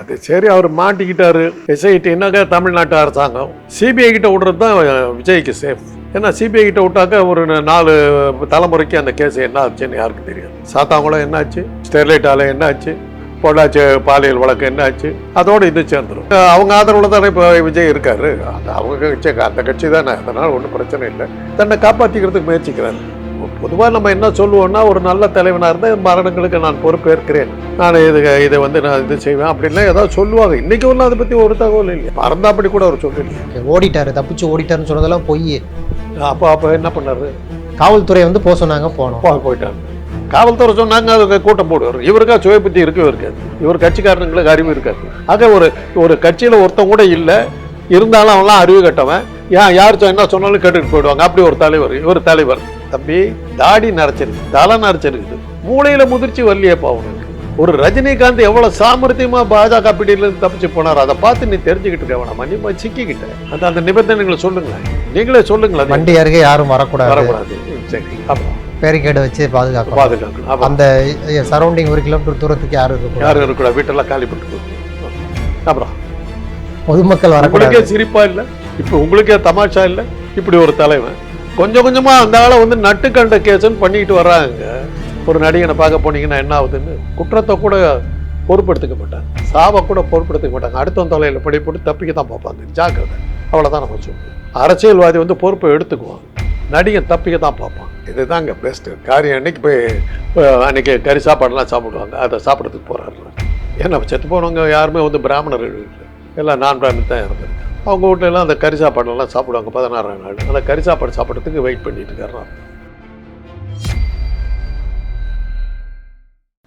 அது சரி அவர் மாட்டிக்கிட்டாரு. எஸ்ஐடி என்னக்கா தமிழ்நாட்டு அரசாங்கம்? சிபிஐ கிட்ட விடுறது தான் விஜய்க்கு சேஃப் ஏன்னா சிபிஐ கிட்ட விட்டாக்க ஒரு நாலு தலைமுறைக்கு அந்த கேஸ் என்ன ஆச்சுன்னு யாருக்கு தெரியாது. சாத்தாங்குளம் என்னாச்சு? ஸ்டெர்லைட் ஆலை என்னாச்சு? பொள்ளாச்சி பாலியல் வழக்கு என்னாச்சு? அதோடு இது சேர்ந்துடும் அவங்க ஆதரவுல தானே இப்போ விஜய் இருக்காரு. அந்த அவங்க கட்சி அந்த கட்சி தானே. அதனால ஒன்றும் பிரச்சனை இல்லை. தன்னை காப்பாற்றிக்கிறதுக்கு முயற்சிக்கிறாரு. பொதுவாக நம்ம என்ன சொல்லுவோம்னா ஒரு நல்ல தலைவனாக இருந்தால் மரணங்களுக்கு நான் பொறுப்பேற்கிறேன். நான் இது இதை வந்து நான் இது செய்வேன் அப்படின்லாம் ஏதாவது சொல்லுவாங்க. இன்னைக்கு ஒன்றும் அதை பற்றி ஒரு தகவல் இல்லை மறந்தா அப்படி கூட அவர் Okay, ஓடிட்டாரு தப்பிச்சு ஓடிட்டாருன்னு சொன்னதெல்லாம் பொய். அப்போ அப்போ என்ன பண்ணாரு? காவல்துறை வந்து போக சொன்னாங்க போனோம். போயிட்டாங்க காவல்துறை சொன்னாங்க அதுக்கு கூட்டம் போடுவார். இவருக்கா சுய புத்தி இருக்கவே இருக்காது. இவர் கட்சிக்காரங்களுக்கு அறிவு இருக்காது. ஆக ஒரு ஒரு கட்சியில் ஒருத்தன் கூட இல்லை. இருந்தாலும் அவன்லாம் அறிவு கட்டவன். ஏன் யார் என்ன சொன்னாலும் கேட்டுட்டு போயிடுவாங்க. அப்படி ஒரு தலைவர் இவர் தலைவர். தம்பி தாடி நரைச்சிருக்கு தலை நரைச்சிருக்குது. மூளையில முதிர்ச்சி வரலையேப்பா அவனுக்கு ஒரு ரஜினிகாந்த் எவ்வளவு சாமர்த்தியமா பாஜக பிடியில இருந்து தப்பிச்சு போனார் அதை பார்த்து நீ தெரிஞ்சுக்கிட்டு இருக்க வேணாமா. நீ சிக்கிக்கிட்ட. அந்த அந்த நிபந்தனைகளை சொல்லுங்களேன். நீங்களே சொல்லுங்களேன் வண்டி அருகே யாரும் வரக்கூடாது. வரக்கூடாது. சரி. பேரிகேடு வச்சு பாதுகாக்கணும். பாதுகாக்கணும். அந்த சரௌண்டிங் ஒரு கிலோமீட்டர் தூரத்துக்கு யாரும் இருக்கக்கூடாது யாரும் இருக்கக்கூடாது. வீட்டெல்லாம் காலி பண்ணிட்டு அப்புறம்? பொதுமக்கள் வரக்கூடாது. சிரிப்பா இல்ல? இப்ப உங்களுக்கே தமாஷா இல்ல? இப்படி ஒரு தலைவன். கொஞ்சம் கொஞ்சமாக அந்த ஆளை வந்து நட்டுக்கண்ட கேஸ்ன்னு பண்ணிட்டு வர்றாங்க. ஒரு நடிகனை பார்க்க போனீங்கன்னா என்ன ஆகுதுன்னு குற்றத்தை கூட பொறுப்படுத்திக்க மாட்டாங்க. சாவை கூட பொறுப்படுத்திக்க மாட்டாங்க. அடுத்தவன் தலையில படி போட்டு தப்பிக்க தான் பார்ப்பாங்க. ஜாக்கிரதை. அவ்வளோதான் நம்ம சொல்லுவோம் அரசியல்வாதி வந்து பொறுப்பை எடுத்துக்குவான். நடிகன் தப்பிக்க தான் பார்ப்பான். இதுதாங்க பெஸ்ட்டு காரியம். அன்னைக்கு போய் அஹ், அன்னைக்கு கறி சாப்பாடெல்லாம் சாப்பிடுவாங்க. அதை சாப்பிட்றதுக்கு போகிறாரு ஏன்னா செத்து போனவங்க யாருமே வந்து பிராமணர்கள் இல்லை. எல்லாம் நான் பிராமின் தான் இருந்திருக்கு அவங்க வீட்ல எல்லாம் அந்த கறி சாப்பாடெல்லாம் சாப்பிடுவாங்க பதினாறாம் நாள். அந்த கறி சாப்பாடு சாப்பிட்றதுக்கு வெயிட் பண்ணிட்டு இருக்காரு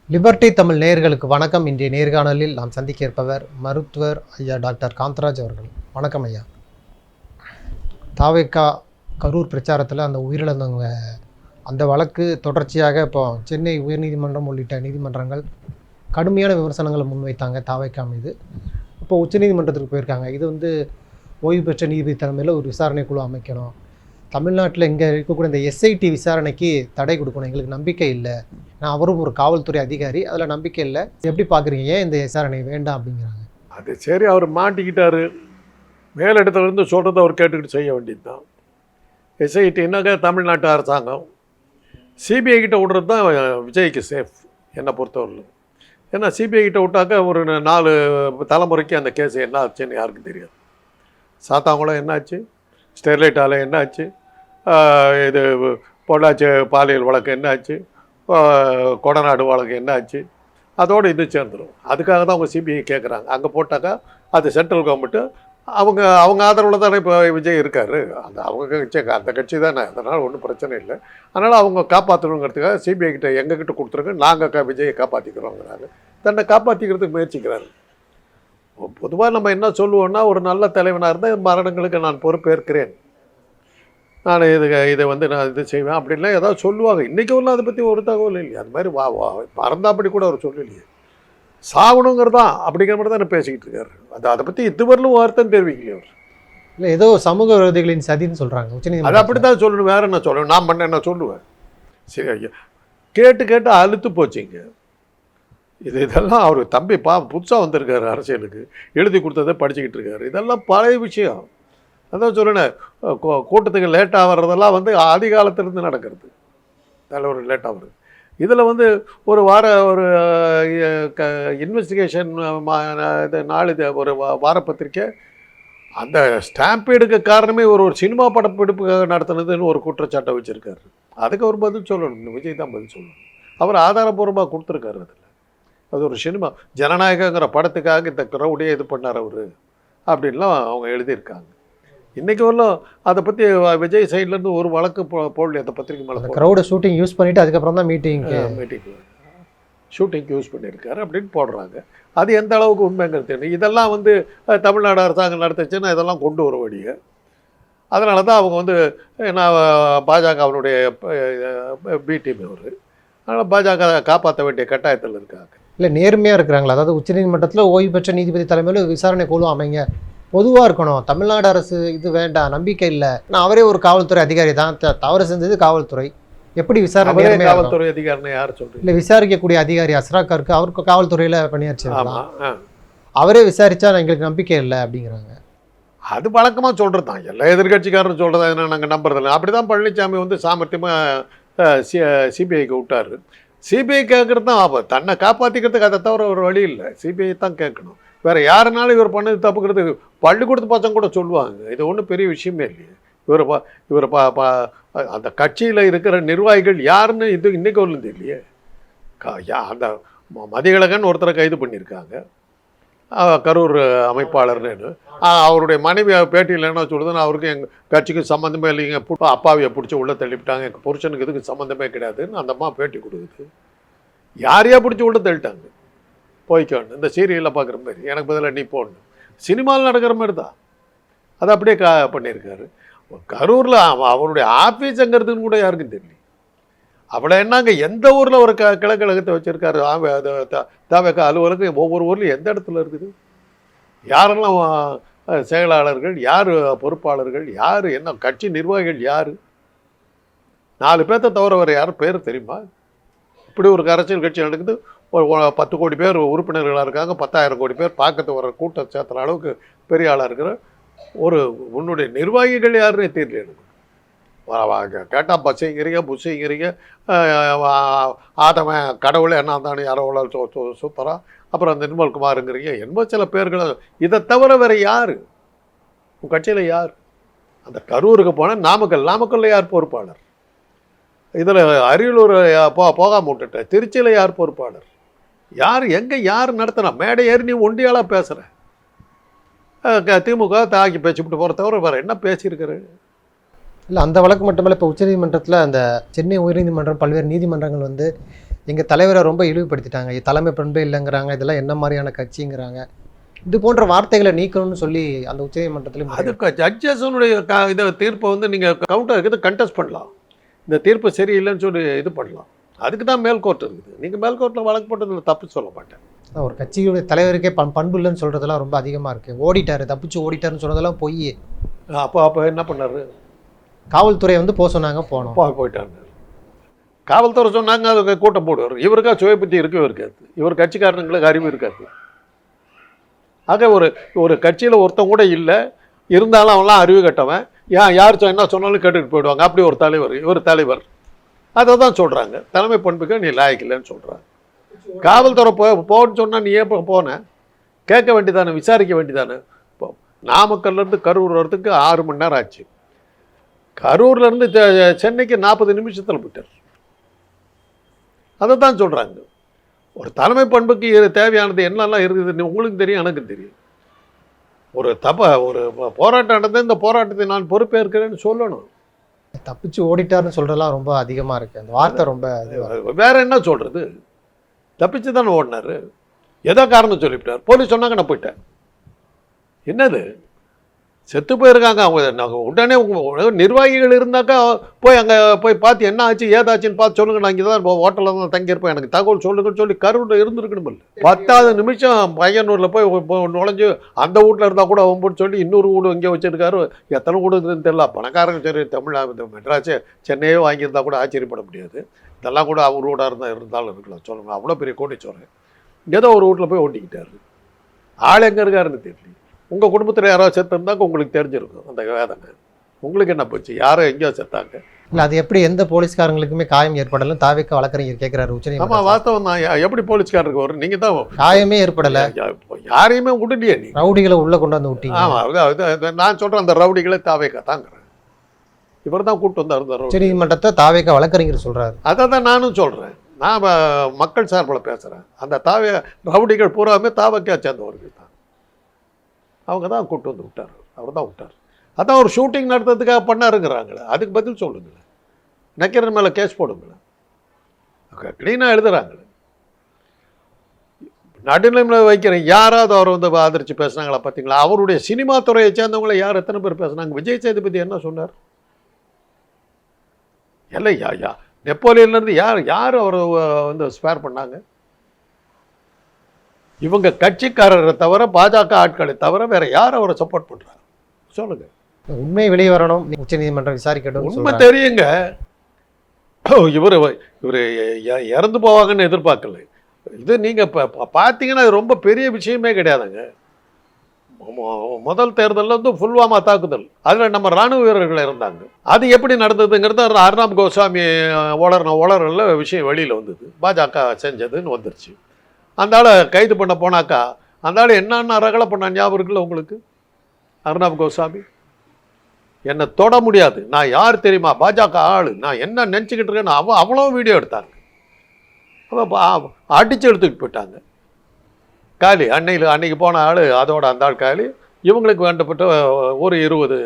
லிபர்டி தமிழ் நேயர்களுக்கு வணக்கம். இன்றைய நேர்காணலில் நாம் சந்திக்க இருப்பவர் மருத்துவர் ஐயா டாக்டர் காந்தராஜ் அவர்கள். வணக்கம் ஐயா. தாவேக்கா கரூர் பிரச்சாரத்தில் அந்த உயிரிழந்தவங்க அந்த வழக்கு தொடர்ச்சியாக இப்போ சென்னை உயர்நீதிமன்றம் உள்ளிட்ட நீதிமன்றங்கள் கடுமையான விமர்சனங்களை முன்வைத்தாங்க தாவேக்கா மீது. இப்போ உச்சநீதிமன்றத்துக்கு போயிருக்காங்க. இது வந்து ஓய்வு பெற்ற நீதிபதி தலைமையில் ஒரு விசாரணை குழு அமைக்கணும். தமிழ்நாட்டில் இங்கே இருக்கக்கூடிய இந்த எஸ்ஐடி விசாரணைக்கு தடை கொடுக்கணும். எங்களுக்கு நம்பிக்கை இல்லை. நான் அவரும் ஒரு காவல்துறை அதிகாரி. அதில் நம்பிக்கை இல்லை. எப்படி பார்க்குறீங்க ஏன் இந்த விசாரணை வேண்டாம் அப்படிங்கிறாங்க. அது சரி அவர் மாட்டிக்கிட்டார். மேலிடத்துல இருந்து சொல்கிறத அவர் கேட்டுக்கிட்டு செய்ய வேண்டியது தான் எஸ்ஐடி என்னக்கா தமிழ்நாட்டு அரசாங்கம்? சிபிஐ கிட்ட விடுறது தான் விஜய்க்கு சேஃப் என்னை பொறுத்தவரையிலும். ஏன்னா சிபிஐ கிட்ட விட்டாக்க ஒரு நாலு தலைமுறைக்கு அந்த கேஸ் என்ன ஆச்சுன்னு யாருக்கும் தெரியாது. சாத்தாங்குளம் என்னாச்சு ஸ்டெர்லைட் ஆலை என்னாச்சு இது பொள்ளாச்சி பாலியல் வழக்கு என்னாச்சு கொடநாடு வழக்கு என்னாச்சு அதோடு இது சேர்ந்துடும் அதுக்காக தான் அவங்க சிபிஐ கேட்குறாங்க அங்கே போட்டாக்கா அது சென்ட்ரல் கவர்மெண்ட்டு அவங்க அவங்க ஆதரவில் தானே இப்போ விஜய் இருக்காரு. அந்த அவங்க கட்சி அந்த கட்சி தானே. அதனால் ஒன்றும் பிரச்சனை இல்லை. அதனால் அவங்க காப்பாற்றணுங்கிறதுக்காக சிபிஐ கிட்ட எங்கள் கிட்ட கொடுத்துருங்க. நாங்கள் க விஜயை காப்பாற்றிக்கிறோங்கிறாங்க தன்னை காப்பாற்றிக்கிறதுக்கு முயற்சிக்கிறாரு. பொதுவாக நம்ம என்ன சொல்லுவோம்னா ஒரு நல்ல தலைவனாக இருந்தால் மரணங்களுக்கு நான் பொறுப்பேற்கிறேன். நான் இது இதை வந்து நான் இது செய்வேன். அப்படின்லாம் ஏதாவது சொல்லுவாங்க. இன்றைக்கி ஒன்றும் அதை பற்றி ஒரு தகவல் இல்லையா. அது மாதிரி வா வா மறந்தாப்படி கூட அவர் சொல்லலையே. சாகணுங்கிறதான் அப்படிங்கிற மாதிரி தான் பேசிக்கிட்டு இருக்காரு. அது அதை பற்றி இதுவரையிலும் வார்த்தைன்னு தெரிவிக்கலையே அவர். இல்லை ஏதோ சமூக விரோதிகளின் சதின்னு சொல்கிறாங்க அது உச்சநீதிமன்றம் அப்படி தான் சொல்லணும். வேற என்ன சொல்லணும்? நான் பண்ண என்ன சொல்லுவேன்? சரி ஐயா. கேட்டு கேட்டு அழுத்து போச்சுங்க இது இதெல்லாம் அவர் தம்பி பா புதுசாக வந்திருக்காரு அரசியலுக்கு. எழுதி கொடுத்ததை படிச்சுக்கிட்டு இருக்காரு. இதெல்லாம் பழைய விஷயம். அதான் சொல்லுனேன் கூட்டத்துக்கு லேட்டாக வர்றதெல்லாம் வந்து ஆதி காலத்திலிருந்து நடக்கிறது. தலைவர் லேட்டாக வருது இதில் வந்து ஒரு வார ஒரு க இன்வெஸ்டிகேஷன் இது நாளிதழ் ஒரு வார பத்திரிக்கை அந்த ஸ்டாம்ப் காரணமே ஒரு ஒரு சினிமா படப்பிடிப்புக்காக நடத்துனதுன்னு ஒரு குற்றச்சாட்டை வச்சுருக்காரு. அதுக்கு அவர் பதில் சொல்லணும். விஜய் தான் பதில் சொல்லணும். அவர் ஆதாரபூர்வமாக கொடுத்துருக்காரு அதில். அது ஒரு சினிமா. ஜனநாயகங்கிற படத்துக்காக இந்த க்ரௌடே இது பண்ணார் அவர். அப்படின்லாம் அவங்க எழுதியிருக்காங்க. இன்றைக்கி வரலும் அதை பற்றி விஜய் சைட்லேருந்து ஒரு வழக்கு போ போடல அந்த பத்திரிக்கை மேலே க்ரௌடை ஷூட்டிங் யூஸ் பண்ணிட்டு அதுக்கப்புறம் தான் மீட்டிங்க்கு மீட்டிங் ஷூட்டிங்க்கு யூஸ் பண்ணியிருக்காரு அப்படின்னு போடுறாங்க. அது எந்த அளவுக்கு உண்மைங்கிறது தெரியும் இதெல்லாம் வந்து தமிழ்நாடு அரசாங்கம் நடத்துச்சுன்னா இதெல்லாம் கொண்டு வர வழிய. அதனால தான் அவங்க வந்து நான் பாஜகவினுடைய பி டீம் அவர் அதனால் பாஜக காப்பாற்ற வேண்டிய கட்டாயத்தில் இருக்காங்க. இல்லை நேர்மையாக இருக்கிறாங்களா? அதாவது உச்சநீதிமன்றத்தில் ஓய்வு பெற்ற நீதிபதி தலைமையில் விசாரணை குழு அமைங்க. பொதுவாக இருக்கணும். தமிழ்நாடு அரசு இது வேண்டாம் நம்பிக்கை இல்லை. நான் அவரே ஒரு காவல்துறை அதிகாரி தான். தவறு செஞ்சது காவல்துறை. எப்படி விசாரணை? காவல்துறை அதிகாரினை யார் சொல்றீங்க? இல்லை விசாரிக்கக்கூடிய அதிகாரி அஸ்ராக்காருக்கு அவருக்கு காவல்துறையில் பணியாற்றி ஆமாம் ஆ. அவரே விசாரிச்சா எங்களுக்கு நம்பிக்கை இல்லை அப்படிங்கிறாங்க. அது வழக்கமாக சொல்கிறது தான். எல்லா எதிர்கட்சிக்காரரும் சொல்கிறதா என்ன நாங்கள் நம்புறதில்ல. அப்படி தான் பழனிசாமி வந்து சாமர்த்தியமாக சி சிபிஐக்கு விட்டார். சிபிஐ கேட்குறது தான் ஆபத்து. தன்னை காப்பாற்றிக்கிறதுக்கு அதை தவிர ஒரு வழி இல்லை. சிபிஐ தான் கேட்கணும். வேறு யாருனாலும் இவர் பண்ணது தப்புக்கிறது பள்ளிக்கூடத்து பசங்க கூட சொல்லுவாங்க. இது ஒன்றும் பெரிய விஷயமே இல்லையே. இவர் பா இவர் பா பா அந்த கட்சியில் இருக்கிற நிர்வாகிகள் யாருன்னு இது இன்றைக்கு ஒன்றும் இல்லையே. யா அந்த மதிகழகன் ஒருத்தரை கைது பண்ணியிருக்காங்க. கரூர் அமைப்பாளர்னு. அவருடைய மனைவி பேட்டியில் என்ன சொல்லுதுன்னு அவருக்கு எங்கள் கட்சிக்கு சம்மந்தமே இல்லைங்க அப்பாவியை பிடிச்சி உள்ளே தள்ளிவிட்டாங்க. எங்கள் புருஷனுக்கு இதுக்கு சம்மந்தமே கிடையாதுன்னு அந்த அம்மா பேட்டி கொடுக்குது. யாரையா பிடிச்சி உள்ளே தள்ளிட்டாங்க. போய்க்கோன்னு இந்த சீரியலில் பார்க்குற மாதிரி. எனக்கு பதிலாக நீ போடணும் சினிமாவில் நடக்கிற மாதிரி தான். அதை அப்படியே கா பண்ணியிருக்காரு. கரூரில் அவருடைய ஆஃபீஸ் எங்கிறதுன்னு கூட யாருக்கும் தெரியல. அவளை என்னங்க எந்த ஊரில் ஒரு க கிழக்கழகத்தை வச்சுருக்காரு? தாவக அலுவலகம் ஒவ்வொரு ஊர்லேயும் எந்த இடத்துல இருக்குது? யாரெல்லாம் செயலாளர்கள் யார் பொறுப்பாளர்கள் யார் என்ன கட்சி நிர்வாகிகள் யார்? நாலு பேர்த்த தவிர வேறு யாரும் பேர் தெரியுமா? இப்படி ஒரு அரசியல் கட்சி நடக்குது ஒரு பத்து கோடி பேர் உறுப்பினர்களாக இருக்காங்க பத்தாயிரம் கோடி பேர் பார்க்கறது வர கூட்டம் சேர்த்துற அளவுக்கு பெரிய ஆளாக இருக்கிற ஒரு உன்னுடைய நிர்வாகிகள் யாருன்னே தெரியல எனக்கு. கேட்டால் பஸ்ஸுங்கிறீங்க புஸ்ஸுங்கிறீங்க ஆதவன் கடவுளே என்ன தானே யாரோ சு சு சூப்பரா. அப்புறம் அந்த நிர்மல்குமாருங்கிறீங்க என்னமோ சில பேர்கள் இதை தவிர வேறு யார்? உன் கட்சியில் யார்? அந்த கரூருக்கு போனால் நாமக்கல் நாமக்கல்ல யார் பொறுப்பாளர்? இதில் அரியலூர் போ போகாம விட்டுட்டேன் திருச்சியில் யார் பொறுப்பாளர்? யார் எங்கே யார் நடத்துனா? மேடை ஏறி நீ ஒண்டியாளாக பேசுகிற திமுக தாக்கி பேசிவிட்டு போகிற தவிர வேறு என்ன பேசியிருக்கிற இல்லை அந்த வழக்கு மட்டுமல்ல இப்போ உச்சநீதிமன்றத்தில் அந்த சென்னை உயர்நீதிமன்றம் பல்வேறு நீதிமன்றங்கள் வந்து எங்கள் தலைவரை ரொம்ப இழிவுபடுத்திட்டாங்க. தலைமை பண்பே இல்லைங்கிறாங்க இதெல்லாம் என்ன மாதிரியான கட்சிங்கிறாங்க. இது போன்ற வார்த்தைகளை நீக்கணும்னு சொல்லி அந்த உச்சநீதிமன்றத்தில் அதுக்கு ஜட்ஜஸனுடைய க இதை தீர்ப்பை வந்து நீங்கள் கவுண்டர் இருக்குது கண்டெஸ்ட் பண்ணலாம். இந்த தீர்ப்பு சரியில்லைன்னு சொல்லி இது பண்ணலாம். அதுக்கு தான் மேல் கோர்ட் இருக்குது. நீங்கள் மேல் கோர்ட்டில் வழக்கு போட்டதில் தப்பு சொல்ல மாட்டேன். ஒரு கட்சியுடைய தலைவருக்கே பண் பண்பு இல்லைன்னு சொல்கிறதெல்லாம் ரொம்ப அதிகமாக இருக்குது ஓடிட்டாரு தப்பிச்சு ஓடிட்டாருன்னு சொன்னதெல்லாம் பொய் அப்போ அப்போ என்ன பண்ணாரு? காவல்துறை வந்து போக சொன்னாங்க போனோம். அப்பா போயிட்டாங்க காவல்துறை சொன்னாங்க அதுக்கு கூட்டம் போடுவார். இவருக்கா சுய புத்தி இருக்கவே இருக்காது. இவர் கட்சிக்காரங்களுக்கு அறிவு இருக்காது. ஆக ஒரு ஒரு கட்சியில் ஒருத்தன் கூட இல்லை. இருந்தாலும் அவன்லாம் அறிவு கட்டவன். ஏன் யார் என்ன சொன்னாலும் கேட்டுட்டு போயிடுவாங்க. அப்படி ஒரு தலைவர் இவர் தலைவர். அதை தான் சொல்கிறாங்க தலைமை பண்புக்கு நீ லாயக்கில்லைன்னு சொல்கிறாங்க காவல்துறை போ போன்னு சொன்னால் நீ ஏன் போன? கேட்க வேண்டியதானே விசாரிக்க வேண்டியதானே? இப்போ நாமக்கல்லேருந்து கரூர் வரதுக்கு ஆறு மணி நேரம் ஆச்சு. கரூர்லேருந்து சென்னைக்கு நாற்பது நிமிஷத்தில் போயிட்டார். அதை தான் சொல்கிறாங்க ஒரு தலைமை பண்புக்கு இது தேவையானது என்னெல்லாம் இருக்குதுன்னு உங்களுக்கும் தெரியும் எனக்கு தெரியும். ஒரு தப்ப ஒரு போராட்டம் நடந்தது இந்த போராட்டத்தை நான் பொறுப்பேற்கிறேன்னு சொல்லணும். தப்பிச்சு ஓடிட்டாருன்னு சொல்கிறதெல்லாம் ரொம்ப அதிகமாக இருக்குது அந்த வார்த்தை ரொம்ப இருக்கு. வேற என்ன சொல்கிறது தப்பிச்சு தானே ஓடினாரு. ஏதோ காரணம் சொல்லிவிட்டார். போலீஸ் சொன்னாங்க நான் போயிட்டேன். என்னது? செத்து போயிருக்காங்க. அவங்க நாங்கள் உடனே நிர்வாகிகள் இருந்தாக்கா போய் அங்கே போய் பார்த்து என்ன ஆச்சு ஏதாச்சுன்னு பார்த்து சொல்லுங்கள் நான் இங்கே தான் ஹோட்டலில் தான் தங்கியிருப்பேன். எனக்கு தகவல் சொல்லுங்கன்னு சொல்லி கரூரில் இருந்திருக்கணும் பத்தாவது நிமிஷம் பையனூரில் போய் நுழைஞ்சு அந்த வீட்டில் இருந்தால் கூட ஒம்புன்னு சொல்லி இன்னொரு வீடு இங்கே வச்சுருக்காரு. எத்தனை வீடு இருக்குதுன்னு தெரியல. பணக்காரங்க சரி தமிழ்நாடு இந்த மெட்ராஸே சென்னையே வாங்கியிருந்தா கூட ஆச்சரியப்பட முடியாது. இதெல்லாம் கூட அவர் வீடாக இருந்தால் இருந்தாலும் இருக்கலாம். சொல்லுங்கள் அவ்வளோ பெரிய கோடீஸ்வரன் ஏதோ ஒரு வீட்டில் போய் ஓட்டிக்கிட்டாரு. ஆள் எங்கே இருக்காருன்னு தெரியல உங்கள் குடும்பத்தில் யாராவது செத்து இருந்தாக்க உங்களுக்கு தெரிஞ்சிருக்கும் அந்த வேதனை. உங்களுக்கு என்ன போச்சு? யாரோ எங்கேயோ செத்தாங்க. இல்லை அது எப்படி எந்த போலீஸ்காரங்களுக்குமே காயம் ஏற்படலைன்னு தாவிக்க வழக்கறிஞர் கேட்குறாரு ஆமாம் உச்சநீதிமன்றம் வாஸ்தவம் தான். எப்படி போலீஸ்காரருக்கு வரும்? நீங்கள் தான் காயமே ஏற்படலை. யாரையுமே விடலையே நீ. ரவுடிகளை உள்ளே கொண்டு வந்து விட்டீங்க. ஆமாம் நான் சொல்கிறேன் அந்த ரவுடிகளை தாவேக்கா தாங்கிறேன். இவர் தான் கூப்பிட்டு வந்தார் இந்த ரவுடி உச்சநீதிமன்றத்தை தாவேக்க வழக்கறிஞர் சொல்றாரு. அதை தான் நானும் சொல்கிறேன் நான் மக்கள் சார்பில் பேசுகிறேன் அந்த தாவே ரவுடிகள் பூராவுமே தாவக்கா சேர்ந்தவர்கள் அவங்க தான் கூப்பிட்டு வந்து விட்டார். அவர் தான் விட்டார். அதான் ஒரு ஷூட்டிங் நடத்துறதுக்காக பண்ணாருங்கிறாங்களே. அதுக்கு பதில் சொல்லுங்களேன். நக்கீரன் மேலே கேஸ் போடுங்களேன். க்ளீனாக எழுதுகிறாங்களே நடுநிலைமையில் வைக்கிறேன் யாராவது அவர் வந்து ஆதரித்து பேசுனாங்களா பார்த்தீங்களா அவருடைய சினிமா துறையை சேர்ந்தவங்கள யார் எத்தனை பேர் பேசுனாங்க? விஜய் சேதுபதி என்ன சொன்னார்? இல்லை யா யா. நெப்போலியன்லேருந்து யார் யார் அவர் வந்து ஸ்பேர் பண்ணாங்க? இவங்க கட்சிக்காரரை தவிர பாஜக ஆட்களை தவிர வேற யார் அவரை சப்போர்ட் பண்றாங்க? சொல்லுங்க. உண்மை வெளியே வரணும். உச்சநீதிமன்றம் விசாரிக்கட்டும் உண்மை. தெரியுங்க. இவர் இவர் இறந்து போவாங்கன்னு எதிர்பார்க்கல. இது நீங்கள் இப்போ பார்த்தீங்கன்னா ரொம்ப பெரிய விஷயமே கிடையாதுங்க. முதல் தேர்தலில் வந்து புல்வாமா தாக்குதல். அதில் நம்ம ராணுவ வீரர்கள் இருந்தாங்க அது எப்படி நடந்ததுங்கிறது அர்ணாப் கோஸ்வாமி உளர்ன உளறல விஷயம் வெளியில் வந்தது. பாஜக செஞ்சதுன்னு வந்துருச்சு. அந்த ஆளை கைது பண்ண போனாக்கா அந்த ஆள் என்னென்ன ரகலை பண்ண ஞாபகம் இருக்குல்ல உங்களுக்கு? அர்ணாப் கோசாமி என்னை தொட முடியாது. நான் யார் தெரியுமா? பாஜக ஆள். நான் என்ன நினச்சிக்கிட்டு இருக்கேன்னு அவ அவ்வளோ வீடியோ எடுத்தாங்க. அப்போ அடித்து எடுத்துக்கிட்டு போயிட்டாங்க. காலி அன்னையில் அன்னைக்கு போன ஆள் அதோட அந்த ஆள் காலி. இவங்களுக்கு வேண்டப்பட்ட ஒரு இருபது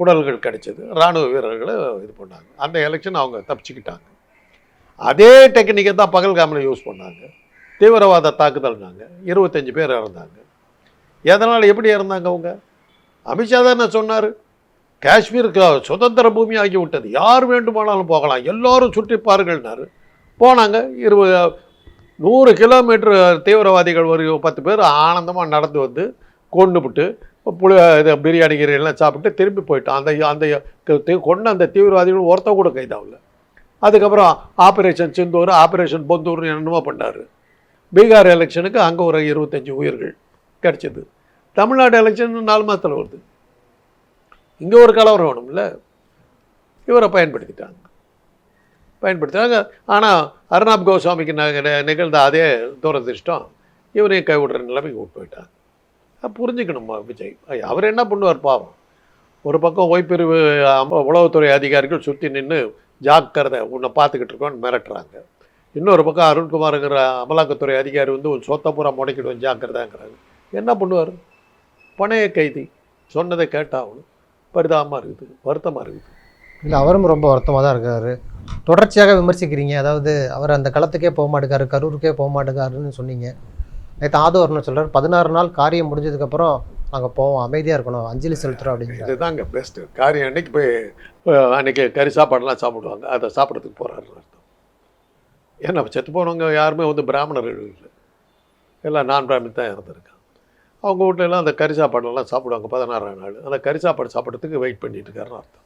உடல்கள் கிடைச்சது. இராணுவ வீரர்களை இது பண்ணாங்க. அந்த எலெக்ஷன் அவங்க தப்பிச்சுக்கிட்டாங்க. அதே டெக்னிக்கை தான் பகல்காமில் யூஸ் பண்ணாங்க. தீவிரவாத தாக்குதல்னாங்க. இருபத்தஞ்சு பேர் இறந்தாங்க. எதனால் எப்படி இறந்தாங்க அவங்க? அமித்ஷா தானே சொன்னார் காஷ்மீருக்கு சுதந்திர பூமி ஆகி விட்டது. யார் வேண்டுமானாலும் போகலாம். எல்லோரும் சுற்றி பாருங்கள்னாரு. போனாங்க. இருபது நூறு கிலோமீட்டர் தீவிரவாதிகள் ஒரு பத்து பேர் ஆனந்தமாக நடந்து வந்து கொண்டுபிட்டு புளி இது பிரியாணி கீரை எல்லாம் சாப்பிட்டு திரும்பி போயிட்டோம் அந்த அந்த கொண்டு அந்த தீவிரவாதிகள் ஒருத்த கூட கைதாகல. அதுக்கப்புறம் ஆப்ரேஷன் சிந்தூர் ஆப்ரேஷன் பொந்தூர்னு என்னமோ பண்ணார். பீகார் எலெக்ஷனுக்கு அங்கே ஒரு இருபத்தஞ்சி உயிர்கள் கிடச்சிது. தமிழ்நாடு எலெக்ஷன் நாலு மாதத்தில் வருது. இங்கே ஒரு கலவரம் வேணும்ல இவரை பயன்படுத்திட்டாங்க. பயன்படுத்தினாங்க. ஆனால் அர்ணாப் கோஸ்வாமிக்கு நாங்கள் நிகழ்ந்த அதே துரதிர்ஷ்டம் இவரையும் கைவிடுற நிலைமைக்கு விட்டு போயிட்டாங்க. அது புரிஞ்சுக்கணுமா விஜய்? அவர் என்ன பண்ணுவார் பாவம்? ஒரு பக்கம் ஓய்ப்பிரிவு உளவுத்துறை அதிகாரிகள் சுற்றி நின்று ஜாக்கிரதை உன்னை பார்த்துக்கிட்டு இருக்கோன்னு மிரட்டுறாங்க. இன்னொரு பக்கம் அருண்குமாருங்கிற அமலாக்கத்துறை அதிகாரி வந்து உன் சொத்தை பூரா முடக்கிடுவோம் ஜாக்கிரதாங்கிறாங்க என்ன பண்ணுவார்? பணைய கைதி. சொன்னதை கேட்டாகணும். பரிதாபமாக இருக்குது வருத்தமாக இருக்குது. இல்லை அவரும் ரொம்ப வருத்தமாக தான் இருக்காரு. தொடர்ச்சியாக விமர்சிக்கிறீங்க. அதாவது அவர் அந்த களத்துக்கே போக மாட்டேங்காரு கரூருக்கே போக மாட்டேங்காருன்னு சொன்னீங்க. நேற்று ஆதவர்னு சொல்கிறார் பதினாறு நாள் காரியம் முடிஞ்சதுக்கப்புறம் நாங்கள் போவோம் அமைதியாக இருக்கணும் அஞ்சலி செலுத்துகிறோம் அப்படிங்கிறார். இதுதாங்க பெஸ்ட்டு காரியம் அன்னைக்கு போய் அன்னைக்கு கறி சாப்பாடுலாம் சாப்பிடுவாங்க. அதை சாப்பிட்றதுக்கு அர்த்தம் ஏன்னா செத்து போனவங்க யாருமே வந்து பிராமணர்கள் இல்லை. எல்லாம் நான் பிராமின் தான் இருந்திருக்காங்க அவங்க வீட்ல எல்லாம் அந்த கறி சாப்பாடுலாம் சாப்பிடுவாங்க பதினாறாம் நாள். அந்த கறி சாப்பாடு சாப்பிட்றதுக்கு வெயிட் பண்ணிட்டு இருக்காருன்னு அர்த்தம்.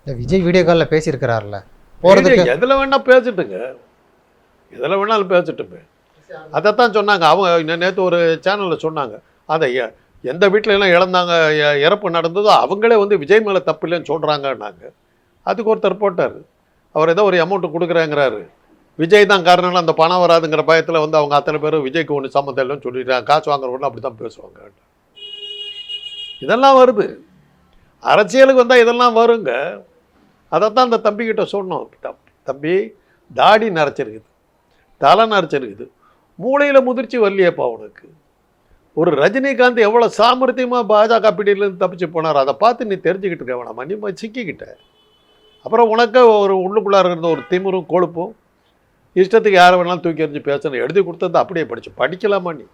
இந்த விஜய் வீடியோ காலில் பேசியிருக்கிறார்ல போகிறதுக்கு எதில் வேணால் பேசிட்டுங்க. எதில் வேணாலும் பேசிட்டுமே. அதைத்தான் சொன்னாங்க. அவங்க நேற்று ஒரு சேனலில் சொன்னாங்க. அதை எந்த வீட்ல எல்லாம் இழந்தாங்க இறப்பு நடந்ததோ அவங்களே வந்து விஜய் மேலே தப்பு இல்லைன்னு சொல்கிறாங்கன்னாங்க அதுக்கு ஒருத்தர் போட்டார். அவர் ஏதோ ஒரு அமௌண்ட்டு கொடுக்குறேங்கிறாரு. விஜய் தான் காரணம் அந்த பணம் வராதுங்கிற பயத்தில் வந்து அவங்க அத்தனை பேரும் விஜய்க்கு ஒன்று சம்மந்தம் இல்லைன்னு சொல்லிட்டாங்க. காசு வாங்குறவங்க அப்படி தான் பேசுவாங்க. இதெல்லாம் வருது. அரசியலுக்கு வந்தால் இதெல்லாம் வருங்க. அதைத்தான் அந்த தம்பிக்கிட்ட சொன்னோம். தம்பி தாடி நரைச்சிருக்குது. தலை நரைச்சிருக்குது. மூளையில் முதிர்ச்சி வரலையேப்பா உனக்கு. ஒரு ரஜினிகாந்த் எவ்வளோ சாமர்த்தியமாக பாஜக பிடியிலேருந்து தப்பிச்சு போனார் அதை பார்த்து நீ தெரிஞ்சுக்கிட்டு இருக்க வேணாமா. நீ சிக்கிக்கிட்ட. அப்புறம் உனக்கு ஒரு உள்ளுக்குள்ளார இருந்த ஒரு திமிரும் கொழுப்பும் இஷ்டத்துக்கு யாரை வேணாலும் தூக்கி எறிஞ்சு பேசணும் எழுதி கொடுத்தது அப்படியே படிச்சு படிக்கலாமா நீ?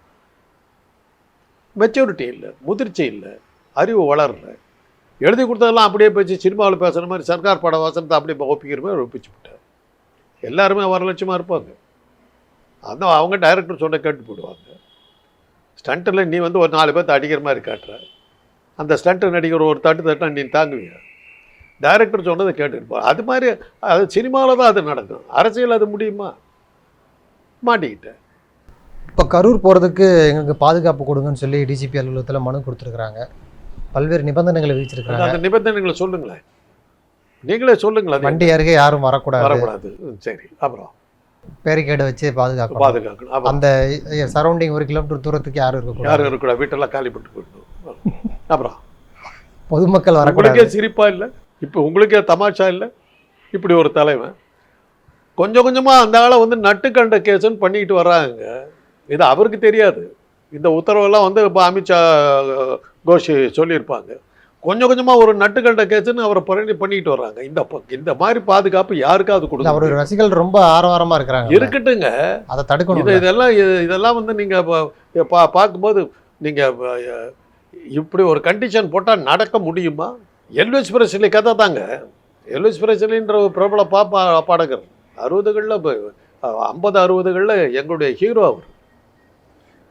மெச்சூரிட்டி இல்லை முதிர்ச்சி இல்லை அறிவு வளரல. எழுதி கொடுத்ததெல்லாம் அப்படியே போச்சு சினிமாவில் பேசுகிற மாதிரி சர்க்கார் பட வாசனத்தை அப்படியே ஒப்பிக்கிற மாதிரி ஒப்பிச்சு விட்டார். எல்லாருமே வரலட்சமாக இருப்பாங்க. அந்த அவங்க டைரக்டர் சொன்ன கேட்டு போடுவாங்க. ஸ்டண்ட்டில் நீ வந்து ஒரு நாலு பேர்த்த அடிக்கிற மாதிரி காட்டுற. அந்த ஸ்டண்ட் நடிக்கிற ஒரு தட்டு தட்டா நீ தாங்குவியா? டைரக்டர் சொன்னதை கேட்டுருப்பார். அது மாதிரி அது சினிமாவில் தான் அது நடக்கும். அரசியல் அது முடியுமா? மாட்டிக்கிட்டேன் இப்போ கரூர் போகிறதுக்கு எங்களுக்கு பாதுகாப்பு கொடுங்கன்னு சொல்லி டிஜிபி அலுவலகத்தில் மனு கொடுத்துருக்குறாங்க. பல்வேறு நிபந்தனைகளை விதிச்சிருக்கிறாங்க. அந்த நிபந்தனைகளை சொல்லுங்களேன். நீங்களே சொல்லுங்களேன். வண்டி அருகே யாரும் வரக்கூடாது. வரக்கூடாது. சரி. அப்புறம்? பேரிகேடை வச்சு பாதுகாக்கணும். பாதுகாக்கணும். அந்த சரௌண்டிங் ஒரு கிலோமீட்டர் தூரத்துக்கு யாரும் இருக்கக்கூடாது. யாரும் இருக்கக்கூடாது. வீட்டெல்லாம் காலி பண்ணிட்டு போயிடணும். அப்புறம்? பொதுமக்கள் வரக்கூடாது. சிரிப்பா இல்லை? இப்போ உங்களுக்கே தமாஷா இல்லை? இப்படி ஒரு தலைவன். கொஞ்சம் கொஞ்சமாக அந்த ஆளை வந்து நட்டுக்கண்ட கேஸுன்னு பண்ணிக்கிட்டு வர்றாங்க. இது அவருக்கு தெரியாது. இந்த உத்தரவெல்லாம் வந்து இப்போ அமித்ஷா கோஷ் சொல்லியிருப்பாங்க. கொஞ்சம் கொஞ்சமாக ஒரு நட்டுக்கண்ட கேஸுன்னு அவரை பண்ணி பண்ணிக்கிட்டு வர்றாங்க. இந்த இந்த மாதிரி பாதுகாப்பு யாருக்காவது கொடுங்க அவருடைய ரசிகர்கள் ரொம்ப ஆரவாரமா இருக்கிறாங்க. இருக்கட்டுங்க. அதை இது தடுக்கணும் இதெல்லாம் இது- இதெல்லாம் வந்து நீங்கள் பா பார்க்கும்போது நீங்கள் இப்படி ஒரு கண்டிஷன் போட்டால் நடக்க முடியுமா? எல்விஸ் பிரசிலி கதை தாங்க. எல்விஸ் பிரசிலின்ற ஒரு பிரபல பாப்பா பாடகர். அறுபதுகளில் ஐம்பது அறுபதுகளில் எங்களுடைய ஹீரோ அவர்.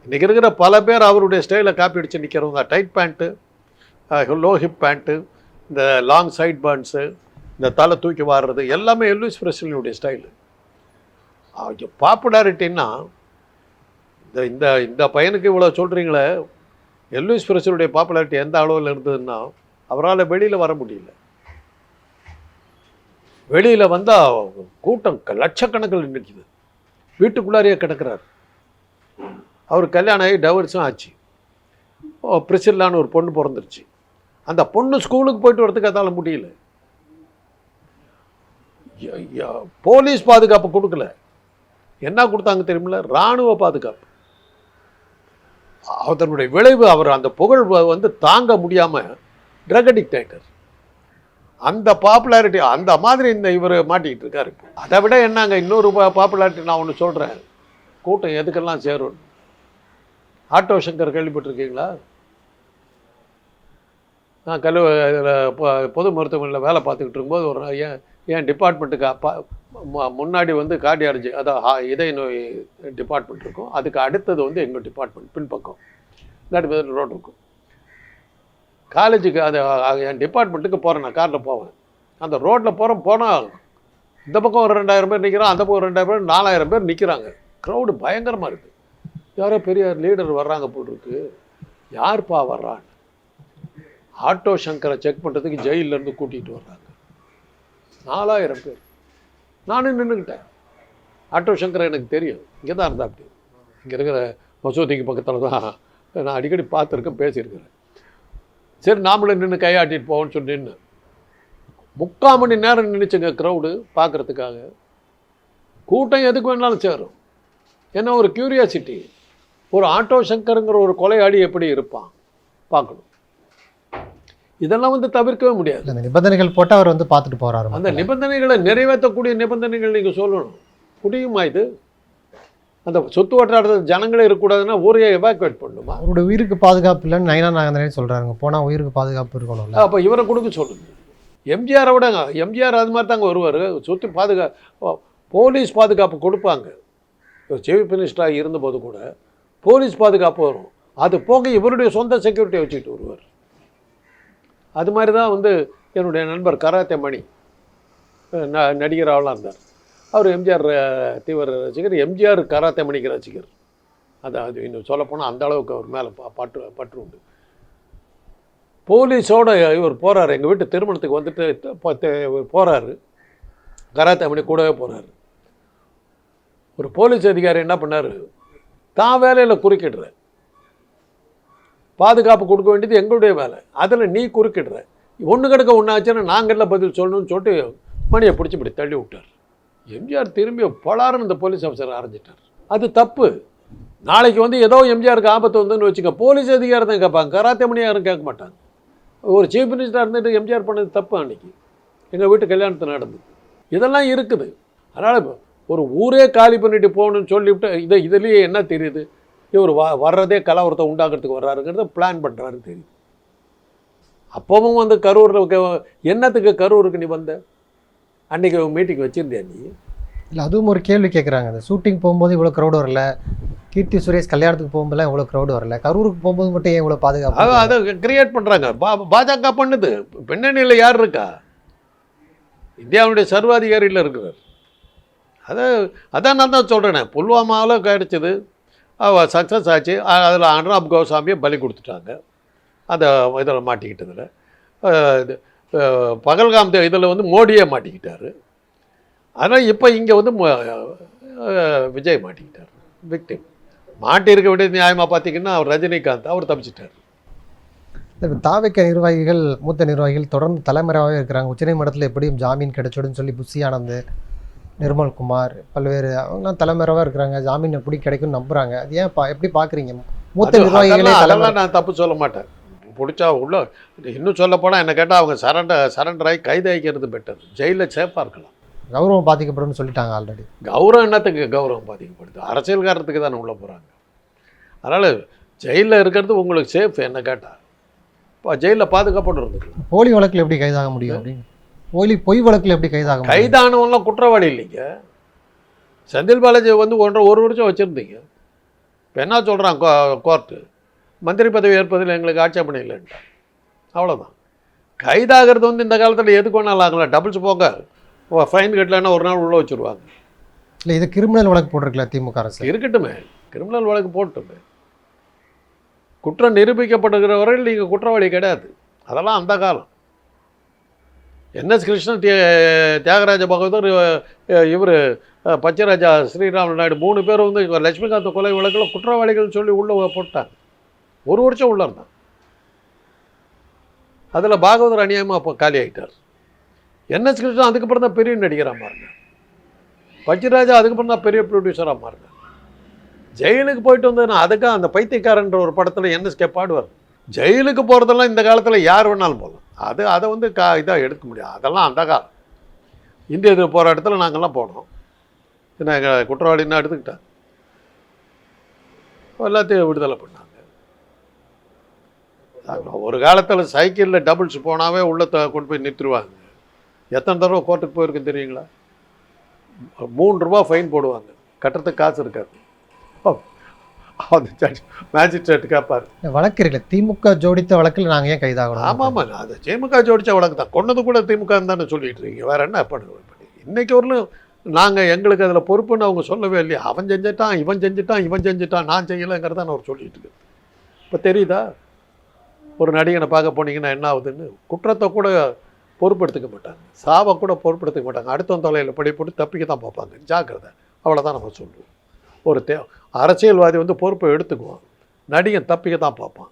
இன்றைக்கி இருக்கிற பல பேர் அவருடைய ஸ்டைலை காப்பி அடித்து நிற்கிறவங்க tight pant low hip pant இந்த லாங் சைட் பேண்ட்ஸு இந்த தலை தூக்கி வாடுறது எல்லாமே எல்விஸ் பிரசிலினுடைய ஸ்டைலு பாப்புலாரிட்டின்னா இந்த இந்த இந்த பையனுக்கு இவ்வளோ சொல்கிறீங்களே எல்விஸ் பிரசருடைய பாப்புலாரிட்டி எந்த அளவில் இருந்ததுன்னா அவரால் வெளியில் வர முடியல. வெளியில் வந்தால் கூட்டம் லட்சக்கணக்கில் நிற்கிது வீட்டுக்குள்ளாரையே கிடக்கிறார். அவர் கல்யாணம் ஆகி டவர்ஸும் ஆச்சு. ஓ பிரிசில்லான்னு ஒரு பொண்ணு பிறந்துருச்சு. அந்த பொண்ணு ஸ்கூலுக்கு போயிட்டு வரதுக்கு அதால் முடியல. போலீஸ் பாதுகாப்பு கொடுக்கல. என்ன கொடுத்தாங்க தெரியுமில்ல? இராணுவ பாதுகாப்பு. அதனுடைய விளைவு அவர் அந்த புகழ் வந்து தாங்க முடியாமல் ட்ரக் அடிக்டேட்டர் அந்த பாப்புலாரிட்டி அந்த மாதிரி இந்த இவர் மாட்டிக்கிட்டு இருக்காரு அதை விட என்னங்க இன்னொரு பாப்புலாரிட்டி நான் ஒன்று சொல்கிறேன் கூட்டம் எதுக்கெல்லாம் சேரும்? ஆட்டோ சங்கர் கேள்விப்பட்டிருக்கீங்களா? நான் கல்லு இதில் பொது மருத்துவமனையில் வேலை பார்த்துக்கிட்டு இருக்கும்போது ஒரு ஏன் ஏன் டிபார்ட்மெண்ட்டுக்கு அப்பா முன்னாடி வந்து கார்டியாலஜி அதான் ஹா- இதய நோய் டிபார்ட்மெண்ட் இருக்கும். அதுக்கு அடுத்தது வந்து எங்கள் டிபார்ட்மெண்ட் பின்பக்கம். நடுவில் ரோடு இருக்கும். காலேஜுக்கு அது என் டிபார்ட்மெண்ட்டுக்கு போகிறேன் நான் காரில் போவேன். அந்த ரோட்டில் போகிறோம் போனால் இந்த பக்கம் ஒரு ரெண்டாயிரம் பேர் நிற்கிறான் அந்த பக்கம் ஒரு ரெண்டாயிரம் பேர் நாலாயிரம் பேர் நிற்கிறாங்க க்ரௌடு பயங்கரமாக இருக்குது யாரோ பெரிய லீடர் வர்றாங்க போல் இருக்கு. யார்ப்பா வர்றான்னு. ஆட்டோ சங்கரை செக் பண்ணுறதுக்கு ஜெயிலேருந்து கூட்டிகிட்டு வர்றாங்க. நாலாயிரம் பேர். நானும் நின்றுக்கிட்டேன் ஆட்டோ சங்கரை எனக்கு தெரியும். இங்கே தான் இருந்தா அப்படி இங்கே இருக்கிற மசூதிக்கு பக்கத்தில் தான் நான் அடிக்கடி பார்த்துருக்கேன் பேசியிருக்கிறேன். சரி நாமளும் நின்று கையாட்டிட்டு போவோம்னு சொல்லி நின்று முக்கால் மணி நேரம் நின்றுச்சுங்க க்ரௌடு பார்க்குறதுக்காக கூட்டம் எதுக்கு வேணாலும் சேரும். ஏன்னா ஒரு கியூரியாசிட்டி ஒரு ஆட்டோ சங்கருங்கிற ஒரு கொலையாளி எப்படி இருப்பான்? பார்க்கணும். இதெல்லாம் வந்து தவிர்க்கவே முடியாது. அந்த நிபந்தனைகள் போட்டு அவர் வந்து பார்த்துட்டு போறாரு அந்த. நிபந்தனைகளை நிறைவேற்றக்கூடிய நிபந்தனைகள் நீங்கள் சொல்லணும். முடியுமா இது? அந்த சொத்து வட்டாரத்தில் ஜனங்களே இருக்கக்கூடாதுன்னா ஊரையே எவாக்குவேட் பண்ணுமா? அவருடைய உயிருக்கு பாதுகாப்பு இல்லைன்னு நயனா நாகந்தரே சொல்றாருங்க. போனா உயிருக்கு பாதுகாப்பு இருக்கணும்ல. அப்போ இவரை கொடுக்க சொல்லுங்க. எம்ஜிஆரை விட எம்ஜிஆர் அது மாதிரி தாங்க வருவார். சொத்து பாதுகா போலீஸ் பாதுகாப்பு கொடுப்பாங்க. சீஃப் மினிஸ்டராக இருந்தபோது கூட போலீஸ் பாதுகாப்பு வரும். அது போக இவருடைய சொந்த செக்யூரிட்டியை வச்சுக்கிட்டு வருவார். அது மாதிரி தான் வந்து என்னுடைய நண்பர் கராத்தே மணி நடிகராகலாம் இருந்தார். அவர் எம்ஜிஆர் தீவிர ரசிகர் எம்ஜிஆர் கராத்தே மணிக்கு ரசிகர். அது அது இன்னும் சொல்லப்போனால் அந்த அளவுக்கு அவர் மேலே பற்று பற்று உண்டு. போலீஸோட இவர் போகிறாரு எங்கள் வீட்டு திருமணத்துக்கு வந்துட்டு போகிறாரு கராத்தே மணி கூடவே போகிறாரு ஒரு போலீஸ் அதிகாரி என்ன பண்ணார்? தான் வேலையில் குறுக்கிடுற. பாதுகாப்பு கொடுக்க வேண்டியது எங்களுடைய வேலை. அதில் நீ குறுக்கிடுற. ஒன்று கிடக்க ஒன்றாச்சுன்னா ஆச்சுன்னா பதில் சொல்லணும்னு சொல்லிட்டு மணியை பிடிச்சி இப்படி தள்ளி விட்டார். எம்ஜிஆர் திரும்பி பலாருன்னு இந்த போலீஸ் ஆஃபீஸர் ஆரம்பிச்சிட்டார் அது தப்பு. நாளைக்கு வந்து ஏதோ எம்ஜிஆருக்கு ஆபத்து வந்துன்னு வச்சுக்க போலீஸ் அதிகாரி தான் கேட்பாங்க. கராத்தே மணி யாரும் கேட்க மாட்டாங்க. ஒரு சீஃப் மினிஸ்டர் இருந்துட்டு எம்ஜிஆர் பண்ணது தப்பு அன்னைக்கு. எங்கள் வீட்டு கல்யாணத்து நடந்தது. இதெல்லாம் இருக்குது. அதனால் இப்போ ஒரு ஊரே காலி பண்ணிட்டு போகணும்னு சொல்லிவிட்டு இதை இதுலேயே என்ன தெரியுது? இவர் வ வர்றதே கலவரத்தை உண்டாக்குறதுக்கு வர்றாருங்கிறத பிளான் பண்ணுறாருன்னு தெரியுது. அப்பவும் வந்து கரூரில் என்னத்துக்கு கரூருக்கு நீ வந்த? அன்னைக்கு மீட்டிங் வச்சிருந்தியா நீ? இல்ல அதுவும் ஒரு கேள்வி கேட்குறாங்க அந்த ஷூட்டிங் போகும்போது இவ்வளோ க்ரௌடு வரல. கீர்த்தி சுரேஷ் கல்யாணத்துக்கு போகும்போதுலாம் இவ்வளோ க்ரௌடு வரல. கரூருக்கு போகும்போது மட்டும் ஏன் இவ்வளோ பாதுகாப்பு அதை அதை கிரியேட் பண்ணுறாங்க பா பாஜக பண்ணுது. பின்னணியில் யார் இருக்கா? இந்தியாவுடைய சர்வாதிகாரியில் இருக்கிறார். அதை அதான் நான் தான் சொல்கிறேனே புல்வாமாவில் கிடைச்சது சக்ஸஸ் ஆச்சு. அதில் அனுராப் கோசாமியை பலி கொடுத்துட்டாங்க. அந்த இதில் மாட்டிக்கிட்டதில். பகல்காம் இதில் வந்து மோடியே மாட்டிக்கிட்டாரு. ஆனால் இப்போ இங்கே வந்து விஜய் மாட்டிக்கிட்டார். விக்டிம் மாட்டியிருக்க வேண்டியது நியாயமாக பார்த்தீங்கன்னா அவர் ரஜினிகாந்த் அவர் தப்பிச்சிட்டார். தாவைக்க நிர்வாகிகள் மூத்த நிர்வாகிகள் தொடர்ந்து தலைமறைவாகவே இருக்கிறாங்க. உச்சநீதிமன்றத்தில் எப்படியும் ஜாமீன் கிடைச்சிடும்னு சொல்லி புஷி ஆனந்த் நிர்மல்குமார் பல்வேறு அவங்களாம் தலைமறைவாக இருக்கிறாங்க. ஜாமீன் எப்படி கிடைக்கும்னு நம்புறாங்க. அது ஏன் பா எப்படி பார்க்குறீங்க மூத்த நிர்வாகிகளே நான் தப்பு சொல்ல மாட்டேன். பிடிச்சா உள்ள இன்னும் சொல்ல போனால் என்ன கேட்டால் அவங்க சரண்டர் சரண்டர் ஆகி கைது ஆகிக்கிறது பெட்டர் ஜெயிலில் சேஃபாக இருக்கலாம். கௌரவம் பாதிக்கப்படும்னு சொல்லிட்டாங்க ஆல்ரெடி கௌரவம் என்னத்துக்கு கௌரவம் பாதிக்கப்படுது? அரசியல்காரத்துக்கு தானே உள்ளே போகிறாங்க அதனால் ஜெயிலில் இருக்கிறது உங்களுக்கு சேஃப் என்ன கேட்டால் இப்போ ஜெயிலில் பாதுகாப்போடு இருந்துக்கலாம் போலி வழக்கில் எப்படி கைதாக முடியும் அப்படின்னு? போலி பொய் வழக்கில் எப்படி கைதாக முடியும்? கைதானவன்லாம் குற்றவாளி இல்லைங்க. செந்தில் பாலாஜி வந்து ஒன்றரை ஒரு வருஷம் வச்சுருந்தீங்க. இப்போ என்ன சொல்கிறான் கோர்ட்டு? மந்திரி பதவி ஏற்பதில் எங்களுக்கு ஆட்சேபணம் இல்லைன்ட்டு அவ்வளோதான் கைதாகிறது வந்து இந்த காலத்தில் எதுக்கு வேணாலும் ஆகலாம். டபுள்ஸ் போங்க. ஃபைன் கட்டலைன்னா ஒரு நாள் உள்ளே வச்சுருவாங்க. இல்லை இது கிரிமினல் வழக்கு போட்டிருக்கல திமுக அரசு. இருக்கட்டுமே. கிரிமினல் வழக்கு போட்டுமே. குற்றம் நிரூபிக்கப்படுகிற வரையில் நீங்கள் குற்றவாளி கிடையாது. அதெல்லாம் அந்த காலம். என்எஸ் கிருஷ்ணன் திய தியாகராஜ பகவதர் இவர் பச்சராஜா ஸ்ரீராம நாயுடு மூணு பேர் வந்து லட்சுமிகாந்த் கொலை வழக்கில் குற்றவாளிகள் சொல்லி உள்ளே போட்டாங்க. ஒரு வருஷம் உள்ள இருந்தான். அதில் பாகவதர் அநியாயமாக அப்போ காலி ஆகிட்டார் என்எஸ் கிருஷ்ணன் அதுக்கப்புறம் தான் பெரிய நடிகராக மாறினார். பச்சராஜா அதுக்கப்புறம் தான் பெரிய ப்ரொடியூசராக மாறினார். ஜெயிலுக்கு போயிட்டு வந்ததுன்னா அதுக்காக அந்த பைத்தியக்காரன்ற ஒரு படத்தில் என்எஸ்கே பாடுவார்? ஜெயிலுக்கு போகிறதெல்லாம் இந்த காலத்தில் யார் வேணாலும் போகலாம் அது அதை வந்து கா இதாக எடுக்க முடியாது. அதெல்லாம் அந்த காலம். இந்திய எதிர்ப்பு போராட்டத்தில் நாங்கள்லாம் போனோம். நாங்கள் குற்றவாளின்னா எடுத்துக்கிட்டேன் எல்லாத்தையும் விடுதலை பண்ணாங்க. ஒரு காலத்தில் சைக்கிளில் டபுள்ஸ் போனாவே உள்ளத்தை கொண்டு போய் நிறுத்துருவாங்க. எத்தனை தடவை கோர்ட்டுக்கு போயிருக்குன்னு தெரியுங்களா? மூணு ரூபா ஃபைன் போடுவாங்க. கட்டுறதுக்கு காசு இருக்காது. அந்த மேஜிஸ்ட்ரேட் கேட்பார் வழக்கு இருக்குல்ல. திமுக ஜோடித்த வழக்கில் நாங்கள் ஏன் கைதாகணும்? ஆமாம் ஆமாம் அது திமுக ஜோடிச்ச வழக்கு தான். கொன்னது கூட திமுக தானே சொல்லிட்டு இருக்கீங்க. வேற என்ன பண்ணுவோம் இன்னைக்கு வரலும் நாங்கள் எங்களுக்கு அதில் பொறுப்புன்னு அவங்க சொல்லவே இல்லையா? அவன் செஞ்சிட்டான் இவன் செஞ்சுட்டான் இவன் செஞ்சுட்டான் நான் செய்யலைங்கிறத அவர் சொல்லிட்டு இருக்கு. இப்போ தெரியுதா? ஒரு நடிகனை பார்க்க போனீங்கன்னா என்ன ஆகுதுன்னு குற்றத்தை கூட பொறுப்பெடுத்துக்க மாட்டாங்க. சாவை கூட பொறுப்பெடுத்துக்க மாட்டாங்க. அடுத்த தொலையில் படி போட்டு தப்பிக்க தான் பார்ப்பாங்க. ஜாக்கிரதை. அவ்வளோதான் நம்ம சொல்லுவோம் ஒரு தே அரசியல்வாதி வந்து பொறுப்பை எடுத்துக்குவான். நடிகன் தப்பிக்க தான் பார்ப்பான்.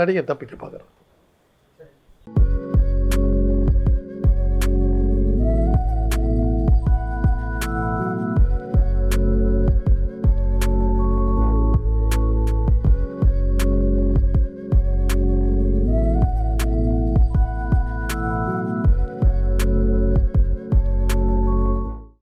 நடிகன் தப்பிக்க பார்க்குறான்.